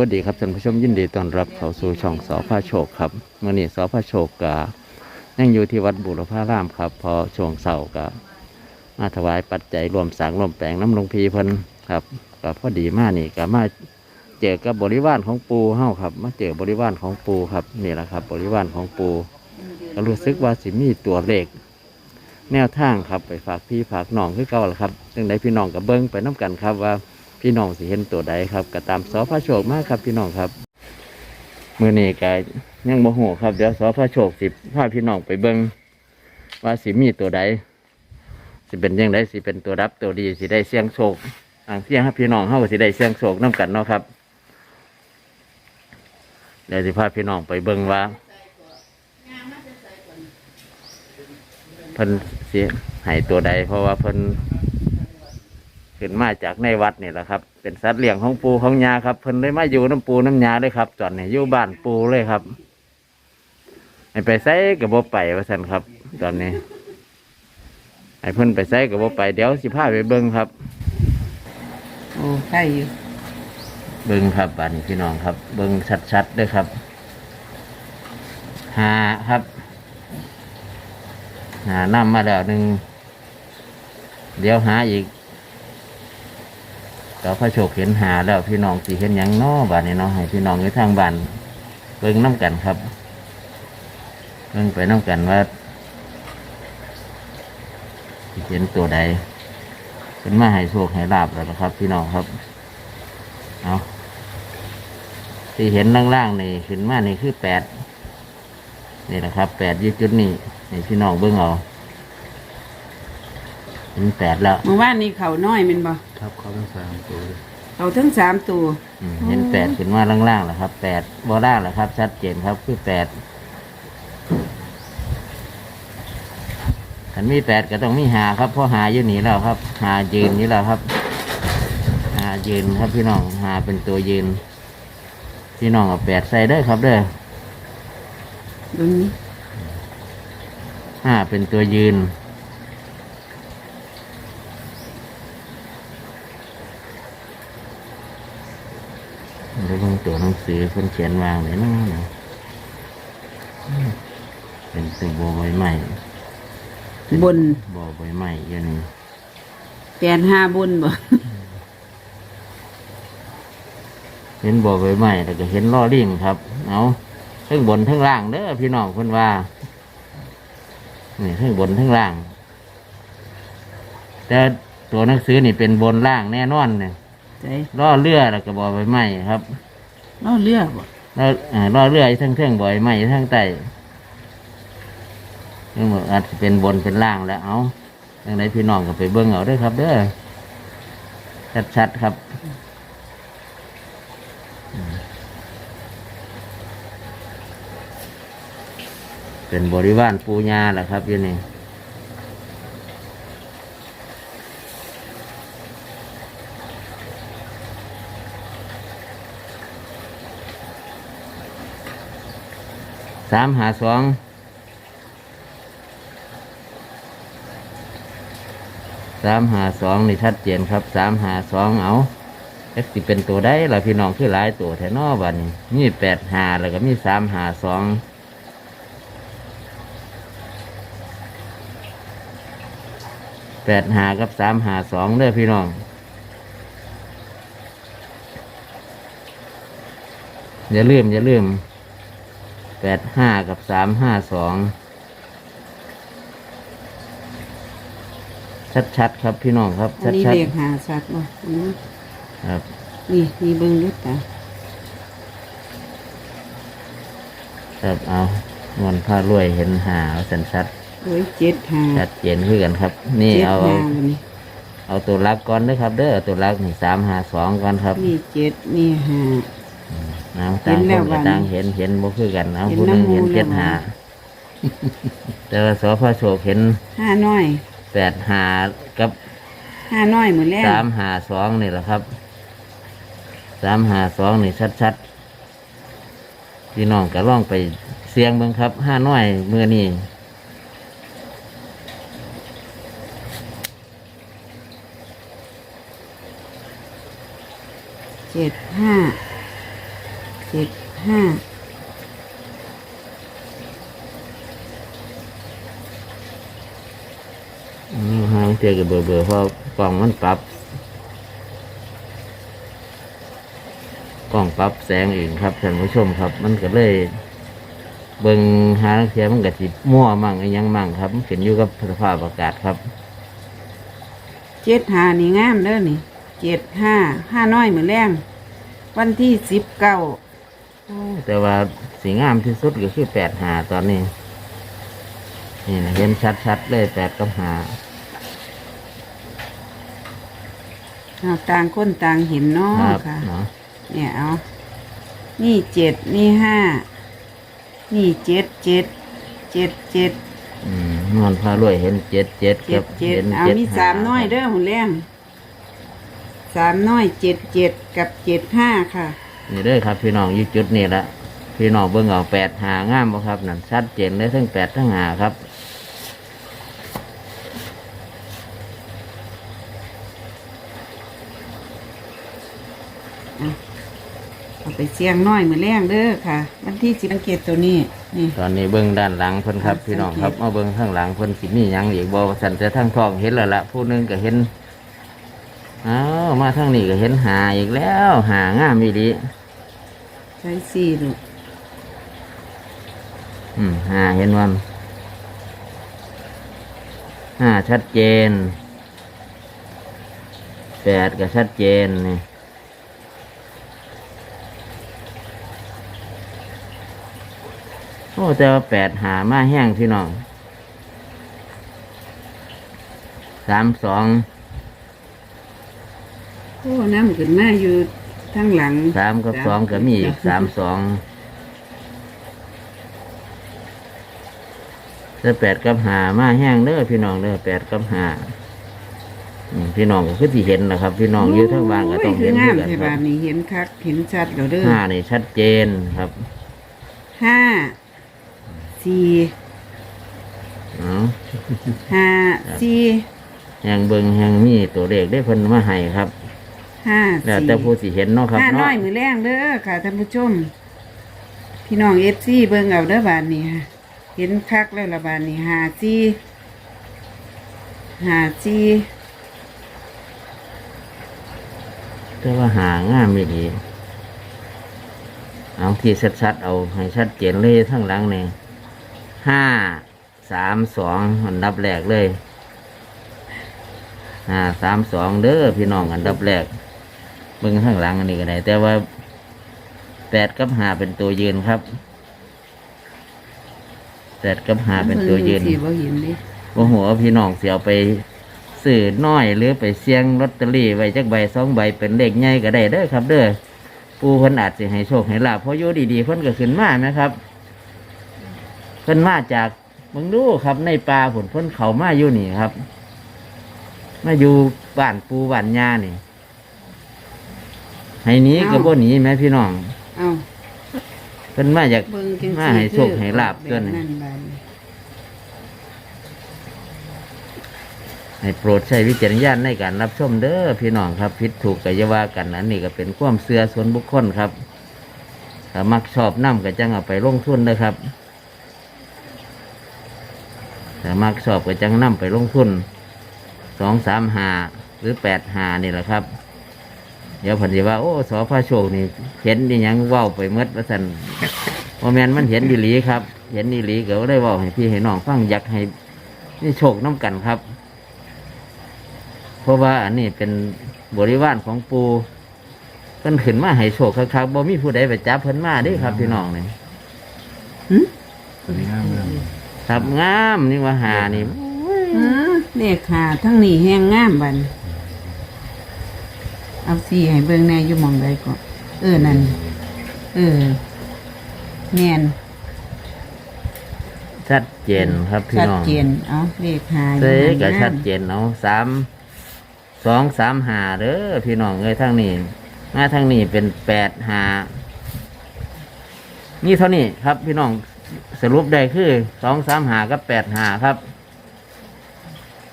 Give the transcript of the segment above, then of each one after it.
วัสดีครับท่านผู้ชมยินดีต้อนรับเข้าสู่ช่องสอพระโชคครับเมื่อนี้สอพระโชคกายังอยู่ที่วัดบุรพารามครับ พอช่วงเสาร์กมาถวายปัจจัยรวมสร้างรวมแปลงน้ำหลวงพีเพิ่นครับก็พอดีมากนี่ก็มาเจอกับบริวารของปูเฮาครับ มาเจอบริวารของปูครับนี่แหละครับ บริวารของปูก็รู้สึกว่าสิมีตัวเลขแนวทางครับไปฝากพี่ฝากน้องคือเก่าละครับจึงได้พี่น้องกับเบิ้งไปน้กันครับว่า พี่น้องสิเห็นตัวใดครับก็ตามสอพระโชคมากครับพี่น้องครับมือนี้ก็ยังโมโหครับเดี๋ยวสอพระโชคสิพาพี่น้องไปเบิ้งว่าสิมีตัวใดสิเป็นยังไงสิเป็นตัวรับตัวดีสิได้เสี่ยงโชคอ่างเสี่ยงให้พี่น้องเฮาสิได้เสี่ยงโชคน้กันเนาะครับเดี๋ยวสิพาพี่น้องไปเบิ้งว่าเพิ่นเสียหายตัวใด เพราะว่าเพิ่น ขึ้นมาจากในวัดนี่แหละครับ เป็นสัตว์เลี้ยงของปูของยาครับเพิ่นเลยมาอยู่น้ำปูน้ำยาเลยครับจอดนี่อยู่บ้านปูเลยครับให้ไปใส่กับบ่ไปว่าสันครับ ตอนนี้ให้เพิ่นไปใส่กับบ่ไปเดี๋ยวสิพาไปเบิ้งครับโอ้ใช่อยู่เบิ้งครับบ้านนี้พี่น้องครับ เบิ้งชัดๆด้วยครับหาครับหาน้ำมาแล้วหนึ่งเดี๋ยวหาอีก ต่อพระโชคเห็นหาแล้วพี่น้องสิเห็นหยังน้อบ้านนี้เนาะให้พี่น้องอยู่ทางบ้านเบิ่งน้ำกันครับเบิ่งไปน้ำกันว่าสิเห็นตัวใดเป็นมาให้โชคให้ลาบแล้วนะครับ พี่น้องครับเอาที่เห็นล่างๆนี่ขึ้นมานี่คือแปดนี่แหละครับแปดยี่จุดนี่นี่พี่น้องเบิ่งเอา เห็นแปดแล้วเมื่อวานนี้เขาน้อยแมันบ่ครับเขาทั้งสามตัวเขาทั้งสามตัว อืมเห็นแปดขึ้นมาล่างๆแหละครับแปดบอล่างแหละครับ ชัดเจนครับคือแปดขันมีแปดก็ต้องมีหาครับเพราะหาอยู่นี่แล้วครับ หายืนนี่แล้วครับ หายืนครับพี่น้องหาเป็นตัวยืน พี่น้องเอาแปดใส่ได้อครับเด้อ ตรงนี้ห้าเป็นตัวยืน เดี๋ยวเบิ่งตัวหนังสือเพิ่นเขียนวางเลยเนาะเนาะอืมเป็นตัวบัวใบไม้บนบัวใบไม้อยู่นี่แปดห้าบนบ่เห็นบัวใบไม้แล้วก็เห็นล้อลิงครับ เอาทั้งบนทั้งล่างเด้อพี่น้องเพิ่นว่านี่ทั้งบนทั้งล่าง แต่ตัวหนังสือนี่เป็นบนล่างแน่นอนเนี่ย ใจล้อเรือแล้วก็บัวใบไม้ครับเล่าเรือบ่แล้วเอ่อล่อเรืออยู่ทั้งเทิงบ่อยไม้อยู่ทั้งใต้ยังบอกอาจจะเป็นบนเป็นล่างแล้วเอาอย่างไรพี่น้องก็ไปเบิ้งเอาเด้วยครับเด้อชัดๆครับอืมเป็นบริวารปูญาแหละครับอยู่นี่ สามหาสองสามหาสองนี่ชัดเจนครับสามหาสองเอาเอ็กสิเป็นตัวได้ล่ะพี่น้องคือหลายตัวแถวนอบัดนมีแปดหาแล้วก็มีสามหาสองแปดหากับสามหาสองเด้อพี่น้องอย่าลืมอย่าลืม แปดห้ากับสามห้าสองชัดๆครับพี่น้องครับ อันนี้ชัดเรียกหาสัตว์บ่อันนี้ๆครับ นี่นี่เบิ่งดูตาครับเอาเงินผ้ารวยเห็นหาเอาสันชัดโอ้ยเจ็ดหาชัดเจนขึ้นกันครับ นี่เจ็ดเอา หาบัดนี้เอาตัวรักก่อนเด้อครับ เด้อตัวรักนี่สามหาสองก่อนครับ นี่เจ็ดนี่ห้า น้ำต่างเห็นคแล้วนก็วันต่างเห็นเห็นบ่คือกันเอาเห็นผู้หนึงน้ำมูเห็นลเจ็ดแล้วหาแต่ว่าสพระโชคเห็นห้าน้อยแปดหากับห้าน้อยหมดแล้วสามหาสองนี่แหละครับสามหาสองนี่ชัดๆพี่น้องก็ล่องไปเสียงเบิ่งครับห้าน้อยเมื่อนี้เจ็ดห้า เจ็ดห้าอืมหางเทียกับเบอร์เบอร์เพราะกล่องมันปรับกล่องปรับแสงเองครับท่านผู้ชมครับ มันก็เลยเบิงหางเทียมันก็สิมั่วมั่งอยังมั่งครับมันขึ้นอยู่กับสภาพอากาศครับเจ็ดห้านี่งามเด้อนี่เจ็ดห้าห้าน้อยเหมือนแรงวันที่สิบเก้า แต่ว่าสีงามที่สุดก็คือแปดหาตอนนี้ นี่นะเห็นชัดๆเลยแปดกับหาเอาต่างคนต่างเห็นเนาะครับค่ะ เนาะเนี่ยเอา นี่เจ็ดนี่ห้า นี่เจ็ดเจ็ด เจ็ดเจ็ด อืมนวลพารวยเห็นเจ็ดเจ็ดเจ็กัดบเจ็ดเห็นเอาเจ็ดมีหสามน้อยเด้อหุ่นแรงสามน้อยเจ็ดเจ็ดกับเจ็ดห้าค่ะ นี่เด้อครับ พี่น้องอยู่จุดนี้ละพี่น้องเบิ่งเอาแปดหางามบ่ครับนั่นชัดเจนเลยทั้งแปดทั้งหาครับเอาไปเสี่ยงน้อยเหมือนแรงเด้อค่ะ วันที่สิบสังเกตตัวนี้นี่ตอนนี้เบิ่งด้านหลังเพิ่นครับครับพี่น้องครับสังเกตมาเบิ่งข้างหลังเพิ่นสิมีหยังอีกบ่สันแต่ทั้งท้องเห็นแล้วละผู้หนึงก็เห็น อ้าวมาทางนี้ก็เห็นหาอีกแล้วหางามอีดีใช้สี่ลูกอืมห้าเห็นวันห้าชัดเจนแปดก็ชัดเจนนี่โอ้แต่ว่าแปดหามาแห้งพี่น้องสามสอง โอ้น้ำขึ้นมาอยู่ทั้งหลังสามกับสองก็มีอีกสามสองแต่แปดกับหามาแห้งเด้อพี่น้องเด้อแปดกับหาอืมพี่น้องก็คือที่เห็นนะครับ พี่น้องอยู่ทั้งบ้านก็ต้องเห็นโยคืด้งาวยมกันใช่คป่ะรับนี่เห็นคักเห็นชัดแล้วเด้อห้านี่ชัดเจนครับห้าสี่เอาห้าสี่แหงเบิงแหงมีตัวเลขได้เพิ่นมาให้ครับ ห้าแล้วสี่แต่ผู้สิเห็นเนาะครับห้าน้เนาะอยมือแรงเด้อค่ะท่านผู้ชม พี่น้องเอฟซีเบิ่งเอาเด้อบานนี้ค่ะเห็นคักแล้วละบานนี้ห้าสี่ห้าสี่แต่ว่าหางามไม่ดีเอาที่ชัดๆเอาให้ชัดเจนเลยทั้งหลังเนี่ยห้าสามสองอันดับแรกเลยห้าสามสองเด้อพี่น้องอันดับแรก เบิ่งข้างหลังอันนี้ก็ได้ แต่ว่าแปดกับห้าเป็นตัวยืนครับแปดกับห้าเป็นตัวยืนสี่บ่เห็นดิโอ้โหพี่น้องเสียไปซื้อน้อยหรือไปเสี่ยงลอตเตอรี่ไว้จักใบสองใบเป็นเลขใหญ่ก็ได้เด้อครับ เด้อปูเพิ่นอาจสิให้โชคให้ลาภเพราะอยู่ดีๆเพิ่นก็ขึ้นมาไหมครับเพิ่นมาจากเมืองดูครับ ในป่าผลเพิ่นเขามาอยู่นี่ครับ มาอยู่บ้านปูบ้านยานี่ ให้หนี้ก็บ่หนีแม่พี่น้องเอ้าเพิ่นมาจากเบิ่งจังมาให้โชคให้ลาภเกิเกินนนั่นบานนี้ให้โปรดใช้วิจารณญาณในการรับชมเด้อพี่น้องครับผิดถูกกัยาว่ากันอันนี้ก็เป็นความเสื่อส่วนบุคคลครับถ้ามักชอบน้ำก็จังเอาไปลงทุนนะครับถ้ามักชอบก็จังนำไปลงทุนสองสามหาหรือแปดหานี่แหละครับ เดี๋ยวเพันธิว่า โอ้สอพระโชคนี่ เห็นนี่ยังเว้าไปเมดว่าสันว่าแมนมันเห็นดีหลีครับ เห็นดีหลีก็ได้เว่าให้พี่ให้น้องฟังอยากให้นี่โชคน้ำกันครับ เพราะว่าอันนี้เป็นบริวารของปูเพิ่นขึ้นมาให้โชคคักๆบ่มีผู้ใดไปจับเพิ่นมาเด้ครับพี่น้องนี่หึครับงามนี่ว่าหานี่อือเลขหาทั้งนี้แห้งงามบัน เอาสี่ให้เบิ่งแน่อยู่หมองใดก่อนเออนั่นเออแม่นชัดเจนครับพี่ชัดน้องเจนเอาเลขหาอยู่เต้ก็งามชัดเจนเอาสามสองสามหาเด้อพี่น้องเอ้ยทางนี้มาทางนี้เป็นแปดหานี่เท่านี้ครับพี่น้องสรุปได้คือสองสามหากับแปดหาครับ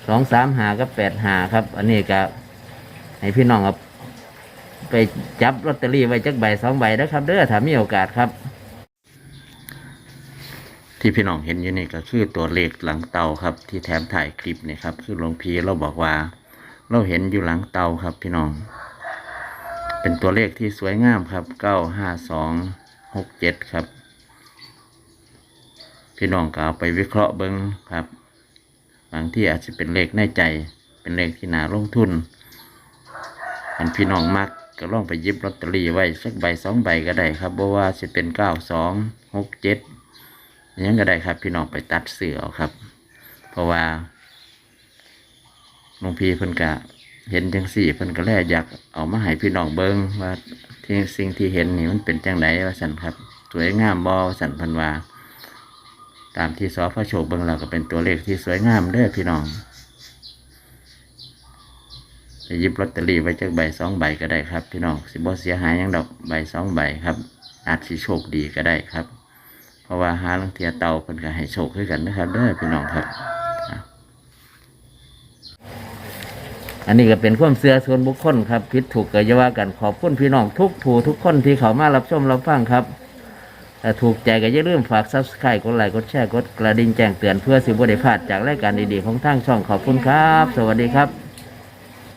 สองสามหากับแปดหาครับ อันนี้ก็ให้พี่น้องเอา ไปจับลอตเตอรี่ไว้จักใบสองใบนะครับ เด้อถ้ามีโอกาสครับ ที่พี่น้องเห็นอยู่นี่ก็คือตัวเลขหลังเตาครับ ที่แถมถ่ายคลิปนี่ครับ คือหลวงพีเราบอกว่า เราเห็นอยู่หลังเตาครับ พี่น้อง เป็นตัวเลขที่สวยงามครับเก้าห้าสองหกเจ็ดครับ พี่น้องก็เอาไปวิเคราะห์เบิ้งครับ บางที่อาจจะเป็นเลขในใจ เป็นเลขที่น่าลงทุนอันพี่น้องมัก ก็ลองไปยิบลอตเตอรี่ไว้สักใบสองใบก็ได้ครับเพราะว่าจะเป็นเก้าสองหกเจ็ดยังก็ได้ครับ พี่น้องไปตัดเสือเอาครับ เพราะว่าหลวงพี่เพิ่นกะเห็นจังสี่เพิ่นก็แล่อยากเอามาให้พี่น้องเบิ้งว่าที่สิ่งที่เห็นนี่มันเป็นจังไดว่าสันครับ สวยงามบอสันพันวาตามที่ซอพระโชคเบิ้งเราก็เป็นตัวเลขที่สวยงามเด้อพี่น้อง จะยิบลอตเตอรี่ไว้จากใบสองใบก็ได้ครับพี่น้องสิบ่เสียหายยังดอกใบสองใบครับ อาจสิโชคดีก็ได้ครับ เพราะว่าหาลังเทียเตาเพิ่นก็ให้โชคด้วยกันนะครับเด้อพี่น้องครับ อันนี้ก็เป็นความเสื่อส่วนบุคคลครับผิดถูกก็อย่าว่ากันขอบคุณพี่น้องทุกผู้ทุกคนที่เขามารับชมรับฟังครับถ้าถูกใจก็อย่าลืมฝาก subscribe กดไลค์กดแชร์กดกระดิ่งแจ้งเตือนเพื่อสิบวได้พลาดจากรายการดีๆของทางช่องขอบคุณครับ สวัสดีครับ